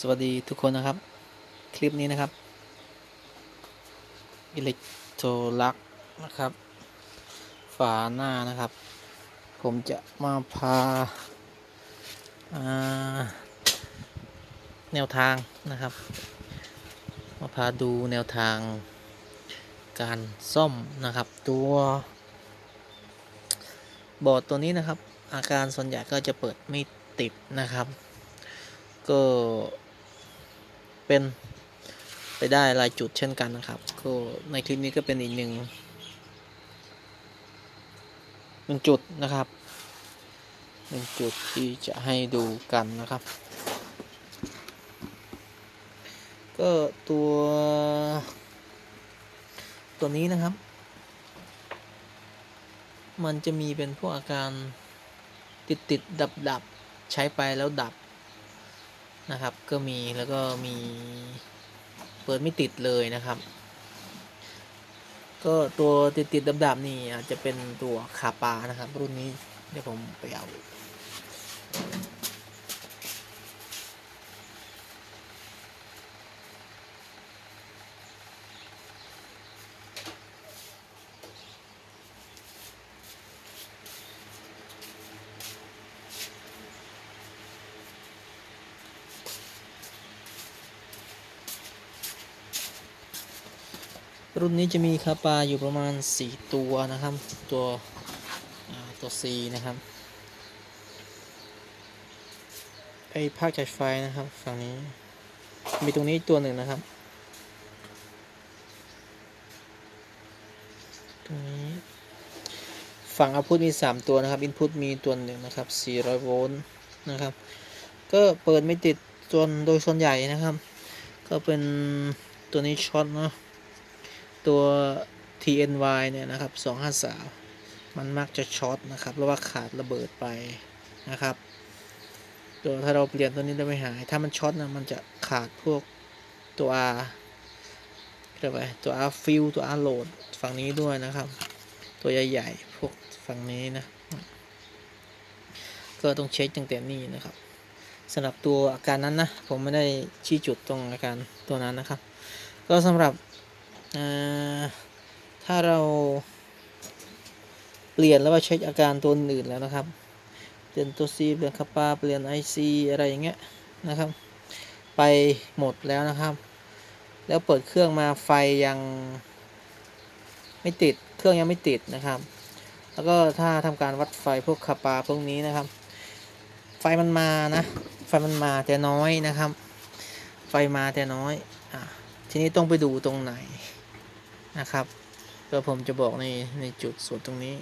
สวัสดีทุกคนนะครับ คลิปนี้นะครับอิเล็กโทรลักนะครับ ฝาหน้านะครับ ผมจะมาพาาแนวทางนะครับ มาพาดูแนวทางการซ่อมนะครับ ตัวบอร์ดตัวนี้นะครับ อาการส่วนใหญ่ก็จะเปิดไม่ติดนะครับก็ เป็นไปได้หลายจุดเช่นกันนะครับ ก็ในคลิปนี้ก็เป็นอีกหนึ่งหนึ่งจุดนะครับหนึ่งจุดที่จะให้ดูกันนะครับ ก็ตัวตัวนี้นะครับ มันจะมีเป็นพวกอาการติดติดดับดับใช้ไปแล้วดับ นะครับ ก็มีแล้วก็มีเปิดไม่ติดเลยนะครับ ก็ตัวติดติดดับๆนี่อาจจะเป็นตัวคาปานะครับ รุ่นนี้เดี๋ยวผมไปเอา รุ่นนี้จะมีคาปาอยู่ประมาณ 4 ตัวนะครับ ตัวตัว C นะครับไอภาคจ่ายไฟนะครับฝั่งนี้ มีตรงนี้ตัวหนึ่งนะครับ ตรงนี้ฝั่งเอาพุทมี 3 ตัวนะครับอินพุตมีตัวหนึ่งนะครับ 400 โวลต์นะครับ ก็เปิดไม่ติดส่วนโดยส่วนใหญ่นะครับ ก็เป็นตัวนี้ช็อตเนาะ ตัว TNY เนี่ยนะครับ253 มันมักจะช็อตนะครับหรือว่าขาดระเบิดไปนะครับ ตัวถ้าเราเปลี่ยนตัวนี้ได้ไม่หาย ถ้ามันช็อตนะมันจะขาดพวกตัว R เรียกว่าตัว R fill ตัว R load ฝั่งนี้ด้วยนะครับ ตัวใหญ่ๆพวกฝั่งนี้นะ ก็ต้องเช็คตั้งแต่นี้นะครับสำหรับตัวอาการนั้นนะ ผมไม่ได้ชี้จุดตรงอาการตัวนั้นนะครับ ก็สำหรับ ถ้าเราเปลี่ยนแล้วว่าเช็คอาการตัวอื่นแล้วนะครับ เปลี่ยนตัว C เปลี่ยนคาปาเปลี่ยน IC อะไรอย่างเงี้ยนะครับ ไปหมดแล้วนะครับ แล้วเปิดเครื่องมาไฟยังไม่ติด เครื่องยังไม่ติดนะครับ แล้วก็ถ้าทำการวัดไฟพวกคาปาพวกนี้นะครับ ไฟมันมานะ ไฟมันมาแต่น้อยนะครับ ไฟมาแต่น้อยอะทีนี้ต้องไปดูตรงไหน นะครับก็ผมจะบอกในในจุดส่วนตรงนี้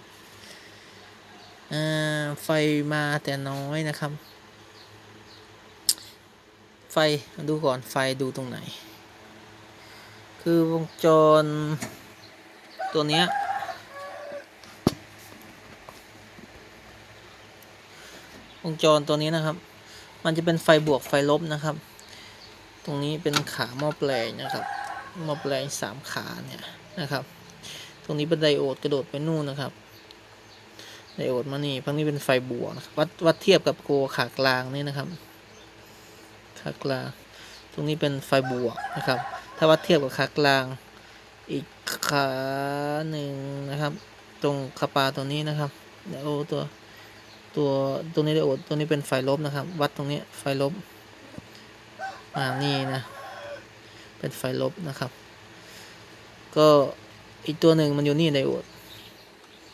ไฟมาแต่น้อยนะครับ ไฟดูก่อนไฟดูตรงไหน คือวงจรตัวเนี้ยวงจรตัวนี้นะครับ มันจะเป็นไฟบวกไฟลบนะครับ ตรงนี้เป็นขาหม้อแปลงนะครับ หม้อแปลงสามขาเนี่ย นะครับ ตรงนี้เป็นไดโอดกระโดดไปนู่นนะครับไดโอดมานี่ฝั่งนี้เป็นไฟบวกนะครับวัดวัดเทียบกับโกขากลางนี่นะครับขากลาง ตรงนี้เป็นไฟบวกนะครับ ถ้าวัดเทียบกับขากลาง อีกขาหนึ่งนะครับ ตรงคาปาตัวนี้นะครับไดโอตัวตัวตัวนี้ไดโอดตัวนี้เป็นไฟลบนะครับ วัดตรงนี้ไฟลบอ่านี่นะ เป็นไฟลบนะครับ ก็อีกตัวหนึ่งมันอยู่นี่ไดโอด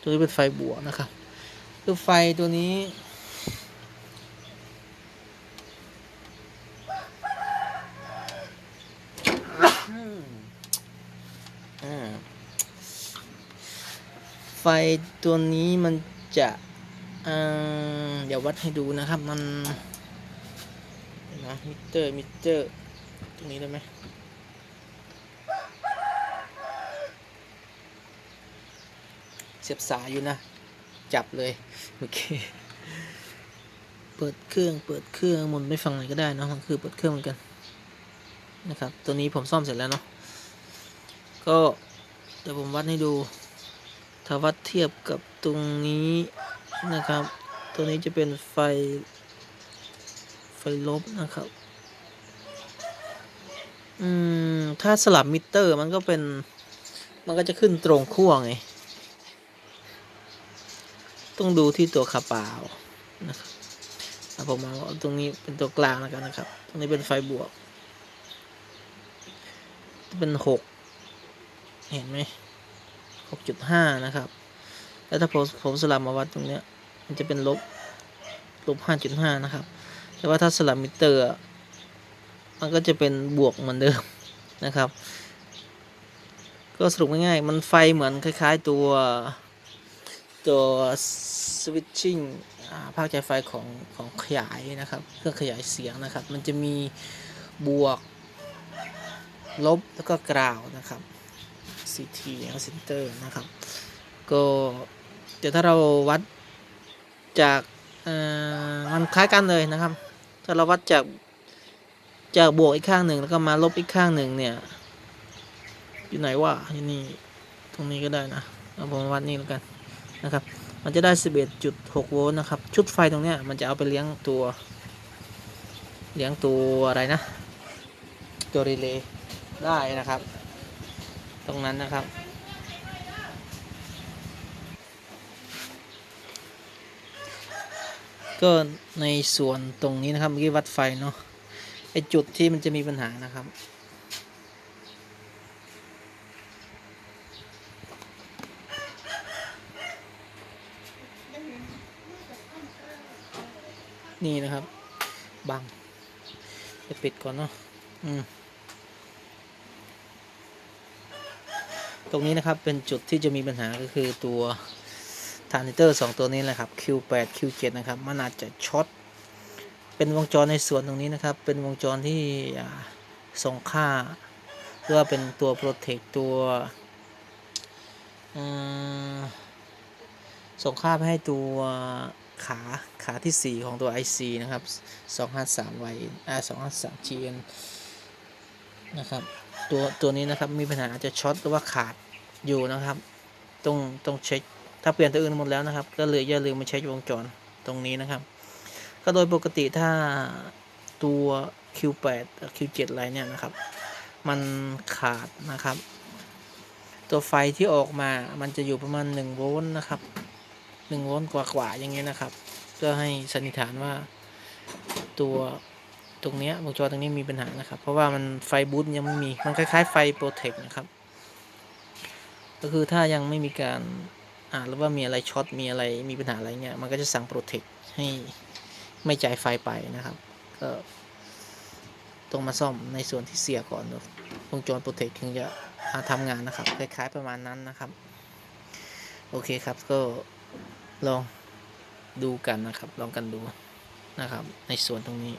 ตัวนี้เป็นไฟบวกนะครับคือไฟตัวนี้ ไฟตัวนี้มันจะอ่าเดี๋ยววัดให้ดูนะครับ มันนะมิเตอร์มิเตอร์ ตรงนี้ได้ไหม สียบสายอยู่นะ จับเลยโอเคเปิดเครื่องเปิดเครื่องหมุนไปฝั่งไหนก็ได้เนะมันคือเปิดเครื่องเหมือนกันนะครับ ตัวนี้ผมซ่อมเสร็จแล้วเนาะก็เดี๋ยวผมวัดให้ดูถ้าวัดเทียบกับตรงนี้นะครับ ตัวนี้จะเป็นไฟไฟลบนะครับอืมถ้าสลับมิเตอร์มันก็เป็นมันก็จะขึ้นตรงขั้วไง ต้องดูที่ตัวคาปาวนะครับอะผมเอาตรงนี้เป็นตัวกลางแล้วกันนะครับ ตรงนี้เป็นไฟบวก เป็นหกเห็นไหมหกจุดห้านะครับ แล้วถ้าผมผมสลับมาวัดตรงเนี้ย มันจะเป็นลบลบห้าจุดห้านะครับ แต่ว่าถ้าสลับมิเตอร์ มันก็จะเป็นบวกเหมือนเดิมนะครับ ก็สรุปง่ายๆ มันไฟเหมือนคล้าย ๆตัว ตัวสวิตชิ่งภาคใจไฟของของขยายนะครับ เครื่องขยายเสียงนะครับ มันจะมีบวก ลบแล้วก็กราวนะครับ CT แล้วก็เซนเตอร์นะครับ ก็เดี๋ยวถ้าเราวัดจากมันคล้ายกันเลยนะครับ ถ้าเราวัดจากจากบวกอีกข้างหนึ่งแล้วก็มาลบอีกข้างหนึ่งเนี่ย อยู่ไหนวะที่นี่ตรงนี้ก็ได้นะ เอาผมวัดนี่แล้วกัน นะครับ มันจะได้ 11.6 โวลต์นะครับ ชุดไฟตรงเนี้ยมันจะเอาไปเลี้ยงตัว เลี้ยงตัวอะไรนะ ตัวรีเลย์ได้นะครับ ตรงนั้นนะครับ ก็ในส่วนตรงนี้นะครับเมื่อกี้วัดไฟเนาะไอจุดที่มันจะมีปัญหานะครับ นี่นะครับ บังจะปิดก่อนเนาะอืมตรงนี้นะครับเป็นจุดที่จะมีปัญหาก็คือตัวทรานิเตอร์2ตัวนี้แหละครับ Q8 Q7 นะครับมันอาจจะช็อตเป็นวงจรในส่วนตรงนี้นะครับ เป็นวงจรที่ส่งค่าหรือว่าเป็นตัวโปรเทคตัวส่งค่าไปให้ตัว ขาขาที่ 4 ของตัว IC นะครับ 253Y อ่า 253GN นะครับ ตัวตัวนี้นะครับมีปัญหาอาจจะช็อตหรือว่าขาดอยู่นะครับ ต้องต้องเช็ค ถ้าเปลี่ยนตัวอื่นหมดแล้วนะครับ ก็เลยอย่าลืมมาเช็ควงจรตรงนี้นะครับ ก็โดยปกติถ้าตัว Q8 Q7 อะไรเนี่ยนะครับ มันขาดนะครับ ตัวไฟที่ออกมา มันจะอยู่ประมาณ1โวลต์นะครับ 1โวลต์กว่าๆอย่างเงี้ยนะครับ เพื่อให้สันนิษฐานว่าตัวตรงเนี้ยวงจรตรงนี้มีปัญหานะครับ เพราะว่ามันไฟบูตยังไม่มีมันคล้ายๆไฟโปรเทคนะครับ ก็คือถ้ายังไม่มีการอ่าหรือว่ามีอะไรช็อตมีอะไรมีปัญหาอะไรเงี้ยมันก็จะสั่งโปรเทคให้ไม่จ่ายไฟไปนะครับ ก็ต้องมาซ่อมในส่วนที่เสียก่อนนะวงจรโปรเทคถึงจะอ่าทำงานนะครับ คล้ายๆประมาณนั้นนะครับ โอเคครับก็ ลองดูกันนะครับ ลองกันดูนะครับ ในส่วนตรงนี้